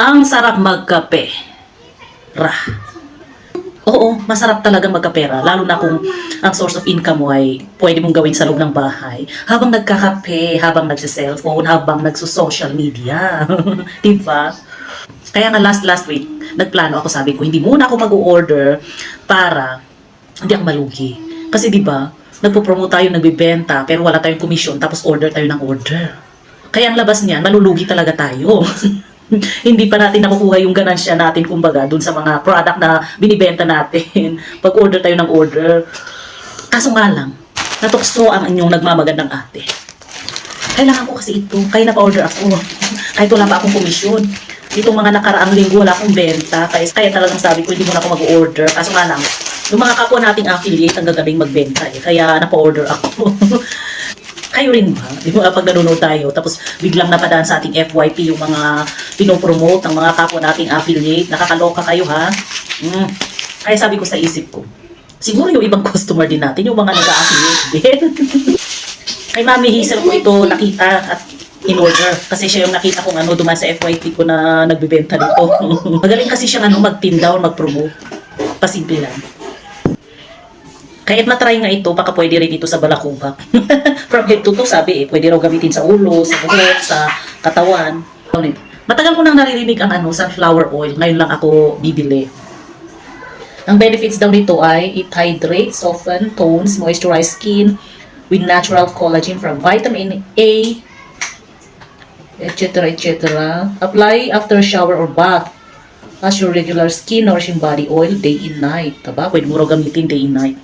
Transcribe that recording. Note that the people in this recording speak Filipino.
Ang sarap magkape. Ra. Oo, masarap talaga magkapera. Lalo na kung ang source of income mo ay pwede mong gawin sa loob ng bahay. Habang nagkakape, habang nagsi-cellphone, habang nagso-social media. diba? Kaya nga last last week, nagplano ako sabi ko, hindi muna ako mag-order para hindi ako malugi. Kasi di ba, nagpo-promote tayo, nagbibenta, pero wala tayong commission, tapos order tayo ng order. Kaya ang labas niyan, malulugi talaga tayo. hindi pa natin nakukuha yung ganansya natin, kumbaga, dun sa mga product na binibenta natin. Pag order tayo ng order. Kaso nga lang, natukso ang inyong nagmamagandang ate. Kailangan ko kasi ito. Kaya napa-order ako. Kahit wala pa akong komisyon. Itong mga nakaraang linggo wala akong benta. Kaya, kaya talagang sabi ko, hindi muna ako mag-order. Kaso nga lang, yung mga kapwa nating affiliate ang gagaling magbenta eh. Kaya napa-order ako. Kayo rin ba? Di ba pag nanonood tayo, tapos biglang napadaan sa ating FYP yung mga pinopromote ng mga kapwa nating affiliate. Nakakaloka kayo ha? Mm. Kaya sabi ko sa isip ko, siguro yung ibang customer din natin, yung mga nag-affiliate din. Kay Mami Hazel ko ito nakita at in-order. Kasi siya yung nakita kong ano, duman sa FYP ko na nagbibenta dito. Magaling kasi siyang ano, mag-pin down, mag-promote. Pasimple lang. Kahit matry nga ito, baka pwede rin ito sa balakubak. From head to toe, sabi eh, pwede raw gamitin sa ulo, sa buhok, sa katawan. Ulit. Matagal ko nang naririnig ang ano, sunflower oil. Ngayon lang ako bibili. Ang benefits daw nito ay it hydrates, soften, tones, moisturize skin with natural collagen from vitamin A, etc. etc. Apply after shower or bath as your regular skin nourishing body oil day and night. Taba, pwede mo raw gamitin day and night.